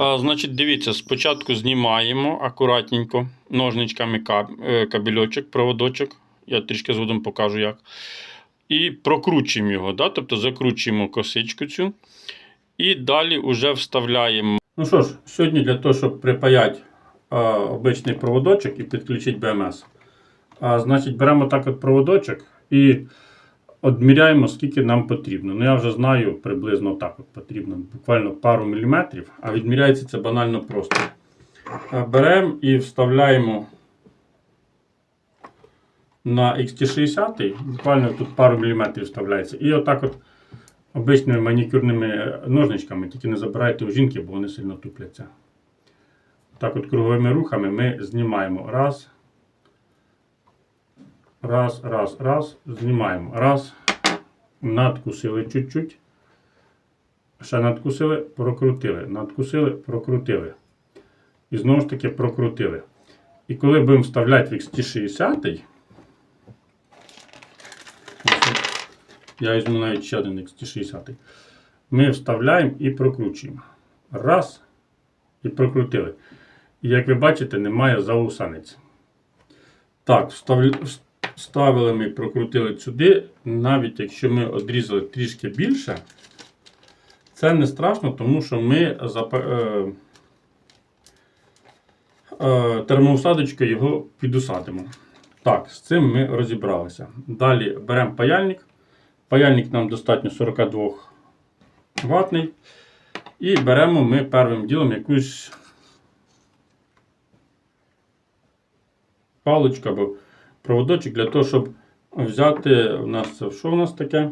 Значить, дивіться, спочатку знімаємо акуратненько ножничками е, кабельочок, проводочок. Я трішки згодом покажу як. І прокручуємо його, да? тобто закручуємо косичку цю. І далі вже вставляємо. Ну що ж, сьогодні для того, щоб припаяти а, обичний проводочок і підключити БМС. А, значить, беремо так от проводочок і Одміряємо, скільки нам потрібно. Ну, я вже знаю, приблизно так от потрібно, буквально пару міліметрів, а відміряється це банально просто. Е, Беремо і вставляємо на XT60, буквально тут пару міліметрів вставляється. І отак от обичними манікюрними ножничками, тільки не забирайте у жінки, бо вони сильно тупляться. Так от круговими рухами ми знімаємо. Раз. Раз, раз, раз. Знімаємо. Раз. Надкусили чуть-чуть. Ще надкусили, прокрутили. Надкусили, прокрутили. І знову ж таки прокрутили. І коли будемо вставляти в XT60, я візьму навіть ще один XT60, ми вставляємо і прокручуємо. Раз. І прокрутили. І як ви бачите, немає заусаниць. Так, вставлю- вставили ми, прокрутили сюди. Навіть якщо ми одрізали трішки більше, це не страшно, тому що ми запа- е, е, термоусадочкою його підусадимо. Так, з цим ми розібралися. Далі беремо паяльник. Паяльник нам достатньо 42 ватний. І беремо ми первим ділом якусь паличку або проводочок для того, щоб взяти у нас це що у нас таке?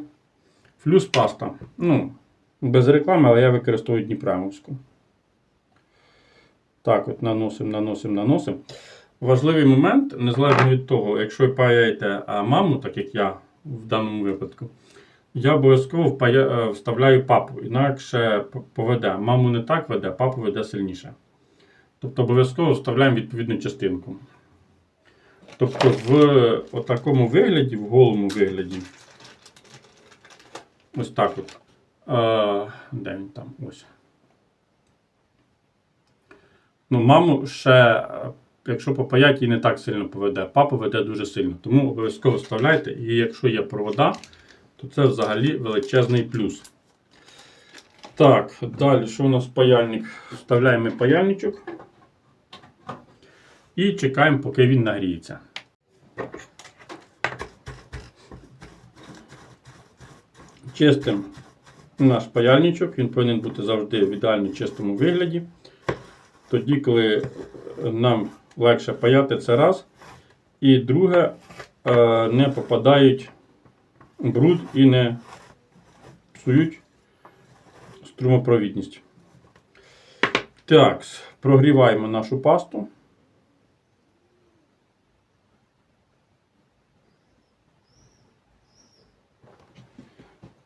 Флюс паста. Ну, без реклами, але я використовую Дніпремовську. Так, от наносимо, наносимо, наносимо. Важливий момент, незалежно від того, якщо ви паяєте маму, так як я в даному випадку, я обов'язково е, вставляю папу, інакше поведе. Маму не так веде, папу веде сильніше. Тобто обов'язково вставляємо відповідну частинку. Тобто в такому вигляді, в голому вигляді, ось так от. Е, де він там? Ось. Ну, маму ще, якщо попаять, її не так сильно поведе. Папа веде дуже сильно. Тому обов'язково вставляйте. І якщо є провода, то це взагалі величезний плюс. Так, далі, що у нас паяльник? Вставляємо паяльничок. І чекаємо, поки він нагріється. Чистимо наш паяльничок, він повинен бути завжди в ідеально чистому вигляді. Тоді, коли нам легше паяти, це раз. І друге, е, не попадають бруд і не псують струмопровідність. Так, прогріваємо нашу пасту.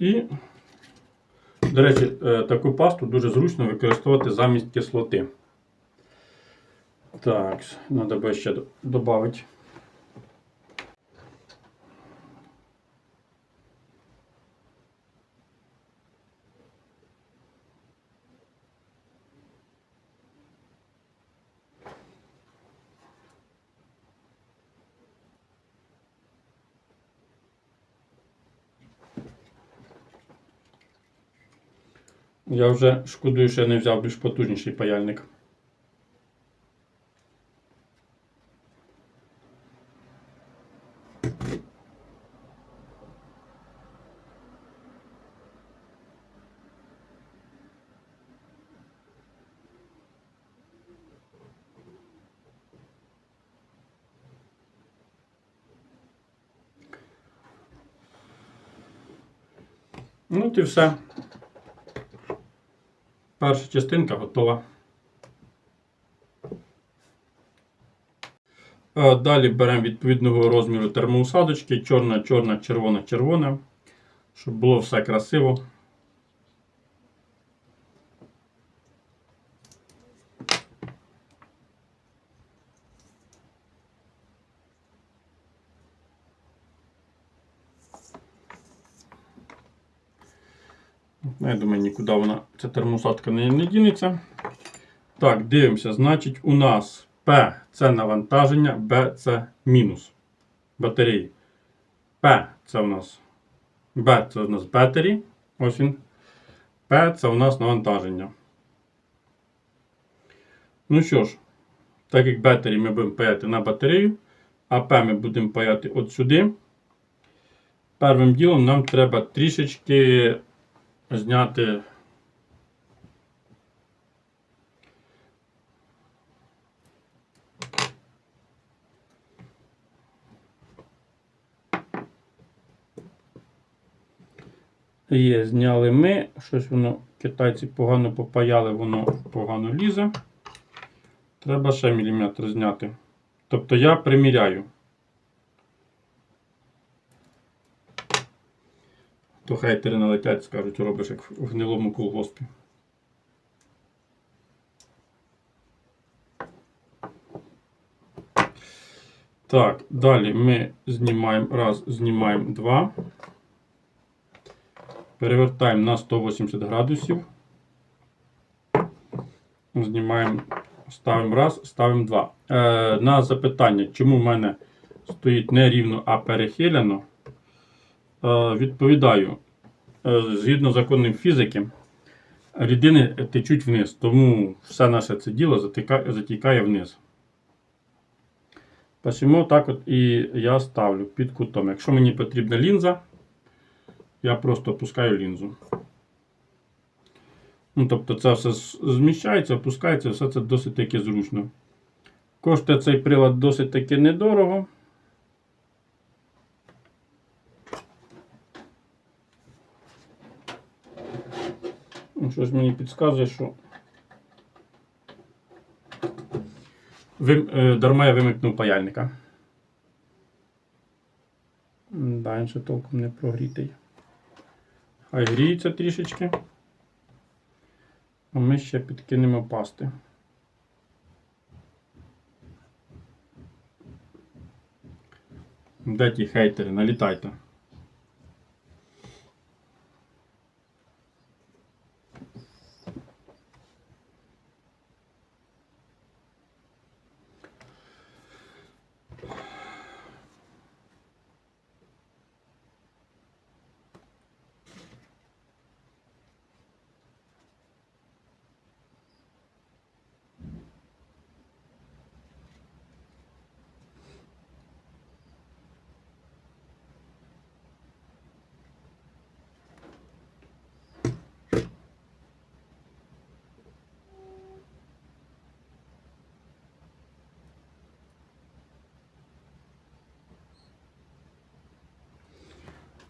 І, до речі, е, таку пасту дуже зручно використовувати замість кислоти. Так, треба ще додати. Я вже шкодую, що я не взяв більш потужніший паяльник. Ну от і все. Перша частинка готова. Е, Далі беремо відповідного розміру термоусадочки, чорна, чорна, червона, червона, щоб було все красиво. Ну, Я думаю, нікуди вона, ця термосадка не, не дінеться. Так, дивимося. Значить, у нас P це навантаження, B це мінус батареї. P це у нас B це у нас battery. Ось він. P це у нас навантаження. Ну що ж, так як battery ми будемо паяти на батарею, а P ми будемо паяти от сюди. Первим ділом нам треба трішечки зняти. Є, зняли ми. Щось воно, китайці погано попаяли, воно погано лізе. Треба ще міліметр зняти. Тобто я приміряю. То хейтери налетять, скажуть, робиш як в гнилому колгоспі. Так, далі ми знімаємо раз, знімаємо два. Перевертаємо на 180 градусів. Знімаємо, ставимо раз, ставимо два. Е, на запитання, чому в мене стоїть не рівно, а перехиляно, е, відповідаю. Е, згідно законів фізики, рідини течуть вниз, тому все наше це діло затікає вниз. Посему так от і я ставлю під кутом. Якщо мені потрібна лінза, я просто опускаю лінзу. Ну, тобто це все зміщається, опускається, все це досить таки зручно. Коштує цей прилад досить таки недорого. Щось мені підказує, що Вим... е, дарма я вимикнув паяльника. Да, він ще толком не прогрітий. Хай гріється трішечки. А ми ще підкинемо пасти. Де ті хейтери? Налітайте.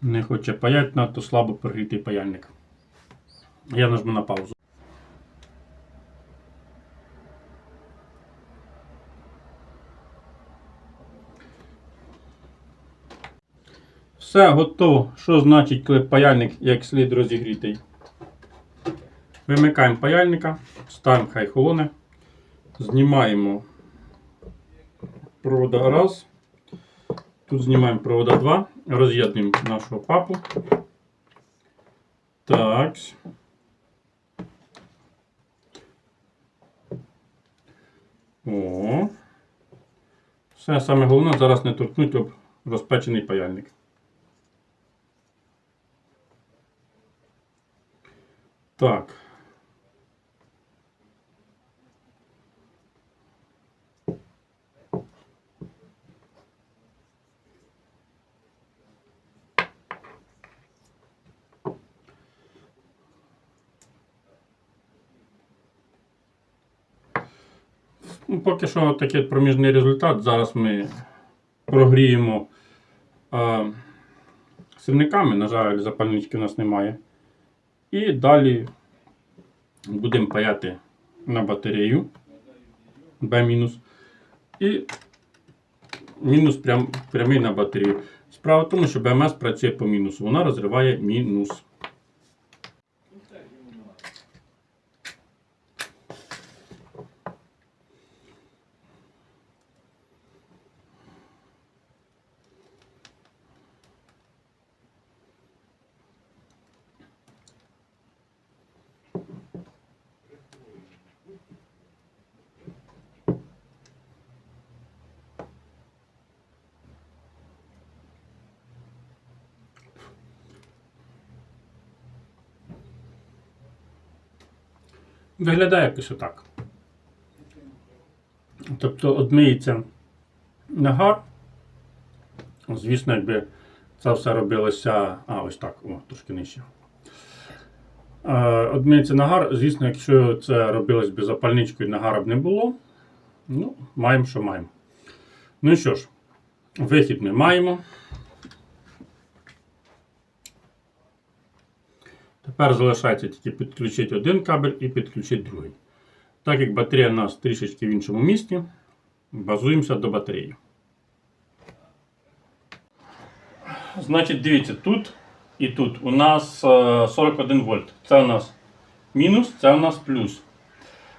Не хоче паять, надто слабо прогрітий паяльник. Я нажму на паузу. Все готово. Що значить, коли паяльник як слід розігрітий? Вимикаємо паяльника, ставимо хай холоне, знімаємо провода раз. Тут знімаємо провода 2, роз'єднуємо нашого папу. Так. О. Все саме головне зараз не торкнути об розпечений паяльник. Так. Ну, поки що такий проміжний результат. Зараз ми прогріємо е, сирниками. На жаль, запальнички у нас немає. І далі будемо паяти на батарею B-. І мінус прям, прямий на батарею. Справа в тому, що БМС працює по мінусу. Вона розриває мінус. Виглядає якось отак. Тобто одмиється нагар. Звісно, якби це все робилося. А, ось так, о, трошки нижче. Е, Одмиється нагар. Звісно, якщо це робилось без запальничкою, нагара б не було. Ну, маємо, що маємо. Ну що ж, вихід ми маємо. Тепер залишається тільки підключити один кабель і підключити другий. Так як батарея у нас трішечки в іншому місці, базуємося до батареї. Значить, дивіться, тут і тут у нас е, 41 вольт. Це у нас мінус, це у нас плюс.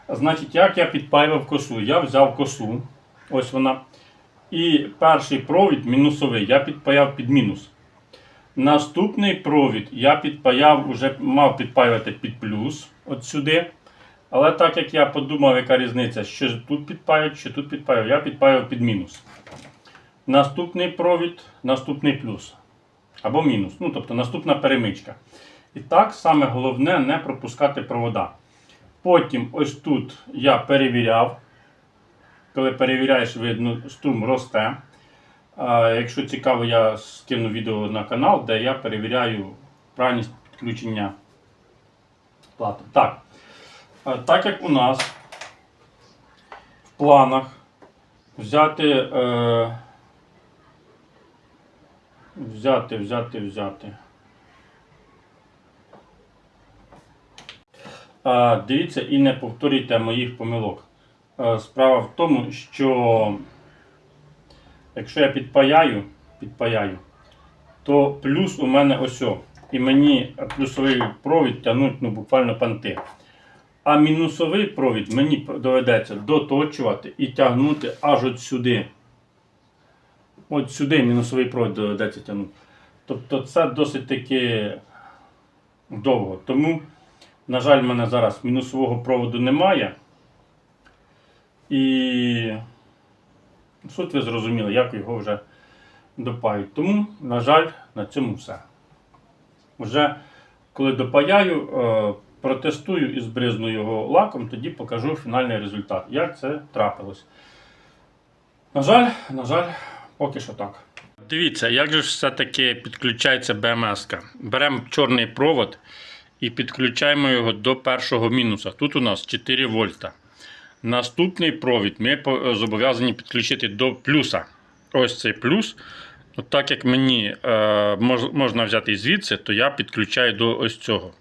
Значить, як я підпаював косу? Я взяв косу, ось вона. І перший провід мінусовий я підпаяв під мінус. Наступний провід я підпаяв, уже мав підпаювати під плюс от сюди. Але так як я подумав, яка різниця, що тут підпаювати, що тут підпаював, я підпаював під мінус. Наступний провід, наступний плюс. Або мінус. Ну, тобто наступна перемичка. І так саме головне не пропускати провода. Потім ось тут я перевіряв. Коли перевіряєш, видно, струм росте. Якщо цікаво, я скину відео на канал, де я перевіряю правильність підключення плати. Так. Так як у нас в планах взяти, е, взяти, взяти, взяти. Дивіться і не повторюйте моїх помилок. Е, Справа в тому, що якщо я підпаяю, підпаяю, то плюс у мене ось. о. І мені плюсовий провід тягнуть ну, буквально панти. А мінусовий провід мені доведеться доточувати і тягнути аж от сюди. От сюди мінусовий провід доведеться тягнути. Тобто це досить таки довго. Тому, на жаль, в мене зараз мінусового проводу немає. І суть ви зрозуміли, як його вже допають. Тому, на жаль, на цьому все. Вже коли допаяю, е, протестую і збризну його лаком, тоді покажу фінальний результат. Як це трапилось. На жаль, на жаль, поки що так. Дивіться, як же все-таки підключається БМС. Беремо чорний провод і підключаємо його до першого мінуса. Тут у нас 4 вольта. Наступний провід ми зобов'язані підключити до плюса. Ось цей плюс. От так як мені е, мож, можна взяти звідси, то я підключаю до ось цього.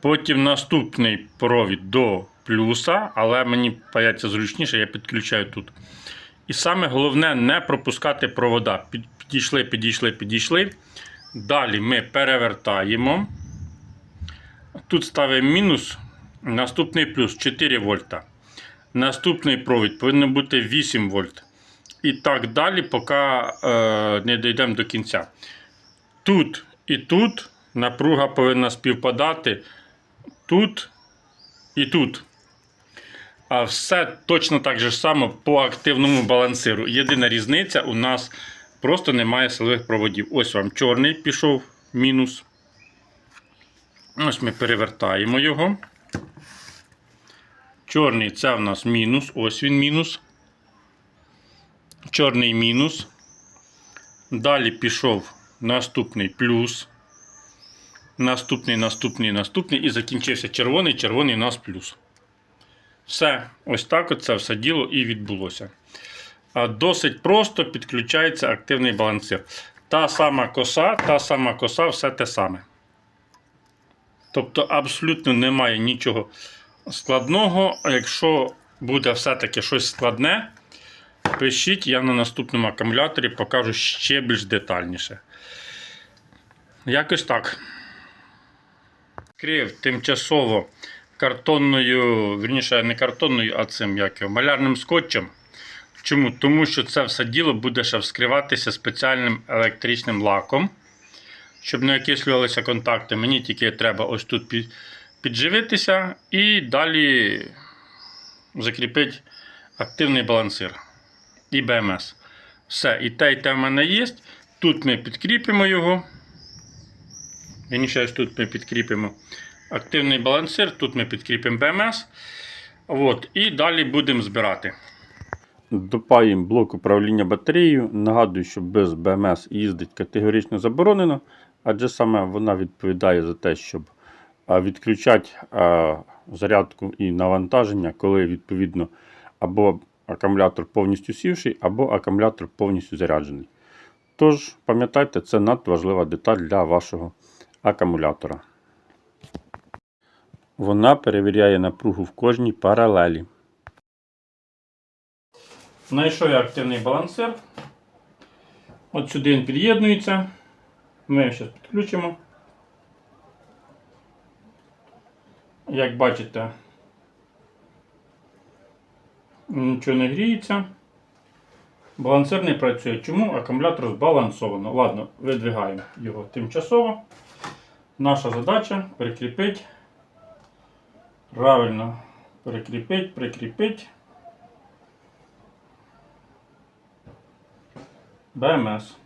Потім наступний провід до плюса, але мені паяться зручніше, я підключаю тут. І саме головне не пропускати провода. Підійшли, підійшли, підійшли. Далі ми перевертаємо. Тут ставимо мінус, наступний плюс 4 вольта. Наступний провід повинен бути 8 вольт. І так далі, поки е, не дійдемо до кінця. Тут і тут напруга повинна співпадати. Тут і тут. А все точно так же само по активному балансиру. Єдина різниця у нас просто немає силових проводів. Ось вам чорний пішов мінус. Ось ми перевертаємо його. Чорний це в нас мінус. Ось він мінус. Чорний мінус. Далі пішов наступний плюс. Наступний, наступний, наступний. І закінчився червоний, червоний у нас плюс. Все, ось так це все діло і відбулося. Досить просто підключається активний балансир. Та сама коса, та сама коса, все те саме. Тобто абсолютно немає нічого складного. А якщо буде все-таки щось складне, пишіть, я на наступному акумуляторі покажу ще більш детальніше. Якось так. Крив тимчасово картонною, вірніше, не картонною, а цим як його, малярним скотчем. Чому? Тому що це все діло буде ще вскриватися спеціальним електричним лаком. Щоб не окислювалися контакти, мені тільки треба ось тут підживитися і далі закріпити активний балансир і БМС. Все, і те, і те в мене є. Тут ми підкріпимо його. Вірніше, тут ми підкріпимо. активний балансир. Тут ми підкріпимо БМС. От, і далі будемо збирати. Допаємо блок управління батареєю. Нагадую, що без БМС їздить категорично заборонено, адже саме вона відповідає за те, щоб відключати зарядку і навантаження, коли відповідно або акумулятор повністю сівший, або акумулятор повністю заряджений. Тож, пам'ятайте, це надважлива деталь для вашого акумулятора. Вона перевіряє напругу в кожній паралелі. Знайшов я активний балансир. От сюди він під'єднується. Ми його зараз підключимо. Як бачите, нічого не гріється. Балансир не працює. Чому? Акумулятор збалансовано. Ладно, видвигаємо його тимчасово. Наша задача прикріпити. Правильно прикріпити, прикріпити. БМС.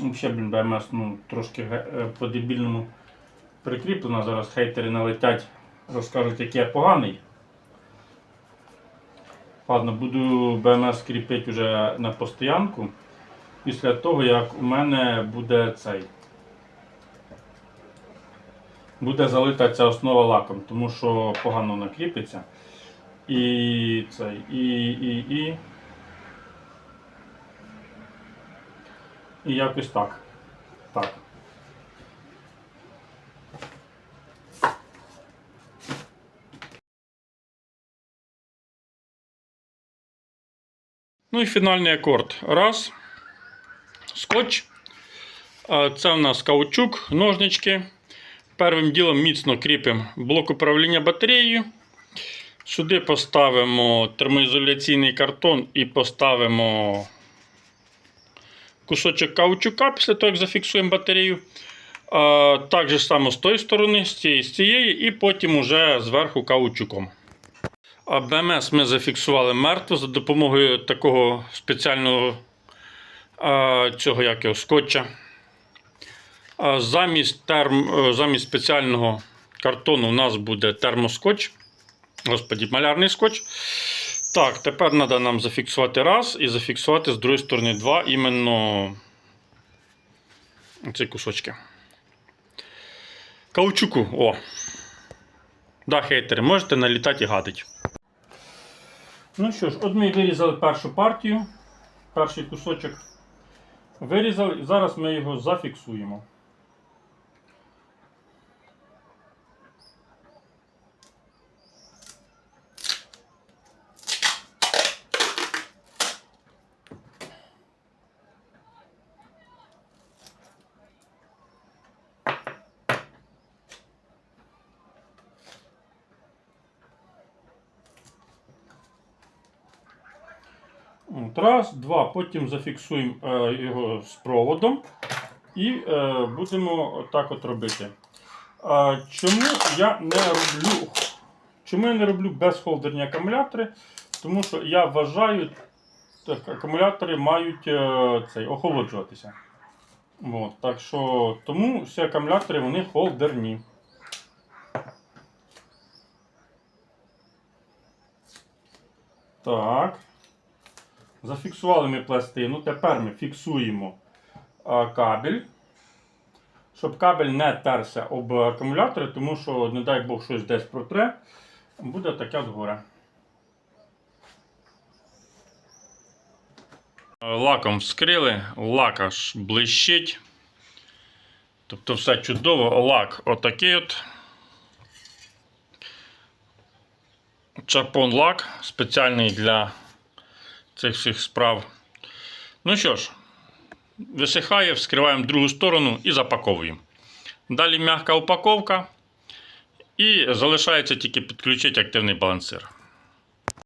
Взагалі, блін, БМС ну, трошки е, по-дебільному прикріплено. Зараз хейтери налетять, розкажуть, який я поганий. Ладно, буду БМС кріпити вже на постоянку. Після того, як у мене буде цей. Буде залита ця основа лаком, тому що погано накріпиться. І цей, і, і, і. І якось так. Так. Ну і фінальний акорд. Раз. Скотч. Це в нас каучук, ножнички. Первим ділом міцно кріпимо блок управління батареєю. Сюди поставимо термоізоляційний картон і поставимо кусочок каучука після того, як зафіксуємо батарею. А, Так же само з тої сторони, з цієї, з цієї, і потім уже зверху каучуком. А БМС ми зафіксували мертво за допомогою такого спеціального а, цього як його, скотча. А замість, терм, е, замість спеціального картону у нас буде термоскотч. Господі, малярний скотч. Так, тепер треба нам зафіксувати раз і зафіксувати з другої сторони два іменно ці кусочки. Каучуку. О. Да, хейтери, можете налітати і гадити. Ну що ж, от ми вирізали першу партію, перший кусочок. Вирізали, і зараз ми його зафіксуємо. Раз, два. Потім зафіксуємо е, його з проводом і е, будемо так от робити. Чому я не роблю? Чому я не роблю безхолдерні акумулятори? Тому що я вважаю, так, акумулятори мають е, цей, охолоджуватися. От, так що тому всі акумулятори вони холдерні. Так. Зафіксували ми пластину. Тепер ми фіксуємо кабель, щоб кабель не терся об акумулятори, тому що, не дай Бог, щось десь протре, буде таке згоре. Лаком вскрили, лак аж блищить. Тобто все чудово, лак отакий от. Чапон лак спеціальний для цих всіх справ. Ну що ж, висихає, вскриваємо другу сторону і запаковуємо. Далі м'яка упаковка. І залишається тільки підключити активний балансир.